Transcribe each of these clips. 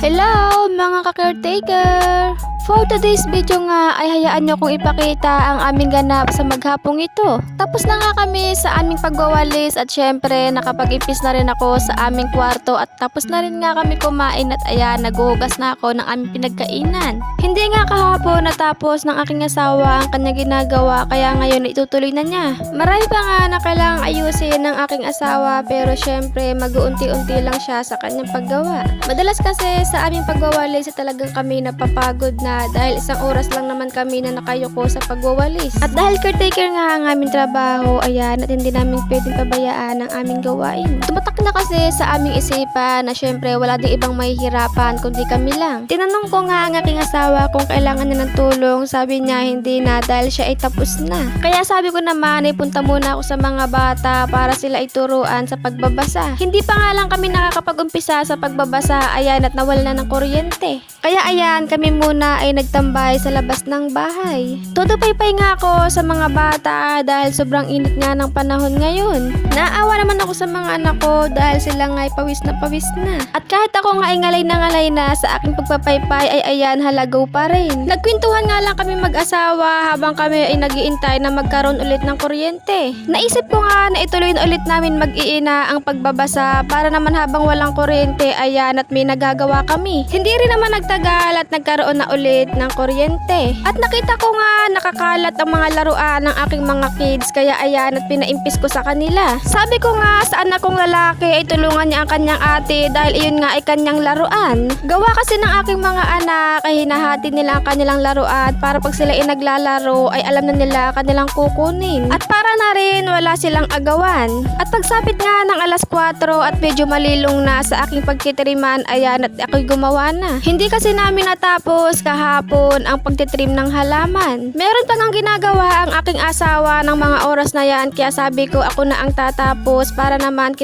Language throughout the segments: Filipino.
Hello mga ka-caretaker! For today's video nga ay hayaan nyo kong ipakita ang aming ganap sa maghapong ito. Tapos na nga kami sa aming pagwawalis at syempre nakapag-ipis na rin ako sa aming kwarto at tapos na rin nga kami kumain at ayan naghuhugas na ako ng aming pinagkainan. Hindi nga kahapon natapos ng aking asawa ang kanya ginagawa kaya ngayon itutuloy na niya. Marami pa nga na kailangang ayusin ng aking asawa pero syempre mag-uunti-unti lang siya sa kanyang paggawa. Madalas kasi sa aming pagwawalis ay talagang kami napapagod na dahil isang oras lang naman kami na nakayuko sa pagwawalis. At dahil caretaker nga ang aming trabaho, ayan, at hindi namin pwedeng pabayaan ang aming gawain. Tumatak na kasi sa aming isipan na syempre wala ding ibang mahihirapan kundi kami lang. Tinanong ko nga ang aking asawa kung kailangan niya ng tulong, sabi niya hindi na dahil siya ay tapos na. Kaya sabi ko naman ay punta muna ako sa mga bata para sila ituruan sa pagbabasa. Hindi pa nga lang kami nakakapag-umpisa sa pagbabasa, ayan at nawala na ng kuryente. Kaya ayan, kami muna ay nagtambay sa labas ng bahay. Todo paypay nga ako sa mga bata dahil sobrang init nga ng panahon ngayon. Naawa naman ako sa mga anak ko dahil sila nga ay pawis na pawis na. At kahit ako nga ay ngalay na ngalay na sa aking pagpapaypay ay ayan halagaw pa rin. Nagkwentuhan nga lang kami mag-asawa habang kami ay nagiintay na magkaroon ulit ng kuryente. Naisip ko nga na ituloy ulit namin mag-iina ang pagbabasa para naman habang walang kuryente ayan at may nagagawa kami. Hindi rin naman nagtagal at nagkaroon na ulit ng kuryente. At nakita ko nga nakakalat ang mga laruan ng aking mga kids kaya ayan at pinaimpis ko sa kanila. Sabi ko nga sa anak kong lalaki ay tulungan niya ang kanyang ate dahil iyon nga ay kanyang laruan. Gawa kasi ng aking mga anak ay hinahati nila ang kanilang laruan para pag sila ay naglalaro ay alam na nila kanilang kukunin. At para na rin wala silang agawan. At pagsapit nga ng alas 4 at medyo malilong na sa aking pagkitiriman ayan at ako'y gumawa na. Hindi kasi namin natapos kahapon ang pagtitrim ng halaman. Meron pa ngang ginagawa ang aking asawa ng mga oras na yan kaya sabi ko ako na ang tatapos para naman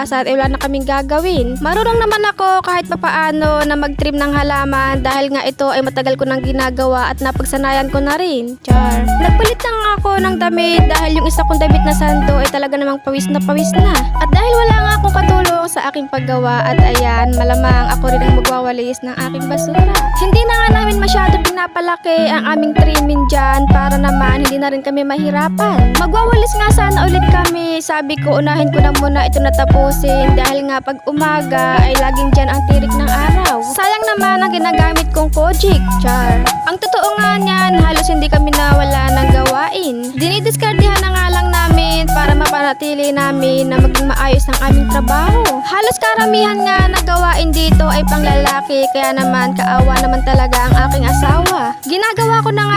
kinabukasan ay wala na kaming gagawin. Marunong naman ako kahit papaano na mag-trim ng halaman dahil nga ito ay matagal ko nang ginagawa at napagsanayan ko na rin. Char. Nagpalit na ako ng damit dahil yung isa kong damit na sando ay talaga namang pawis na pawis na. At dahil wala nga akong katulong sa aking paggawa at ayan, malamang ako rin ang magwawalis ng aking basura. Hindi na nga namin masyado pinapalaki ang aming trimming dyan para naman hindi na rin kami mahirapan. Magwawalis nga sana ulit kami. Sabi ko unahin ko na muna ito natapusin dahil nga pag umaga ay laging dyan ang tirik ng araw. Sayang naman ang ginagamit kong Kojic. Char. Ang totoo nga niyan, halos hindi kami nawala ng gawain. Dinidiskardihan na nga lang namin para mapanatili namin na maging maayos ang aming trabaho. Halos karamihan nga na gawain dito ay panglalaki kaya naman kaawa naman talaga ang aking asawa. Ginagawa ko na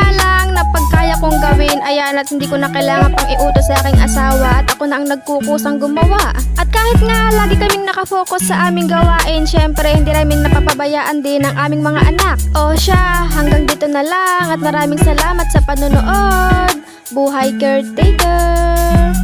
gawin ayan at hindi ko na kailangan pang iutos sa aking asawa at ako na ang nagkukusang gumawa. At kahit nga lagi kaming nakafocus sa aming gawain, syempre hindi namin napapabayaan din ang aming mga anak. O siya, hanggang dito na lang at maraming salamat sa panonood. Buhay caretaker!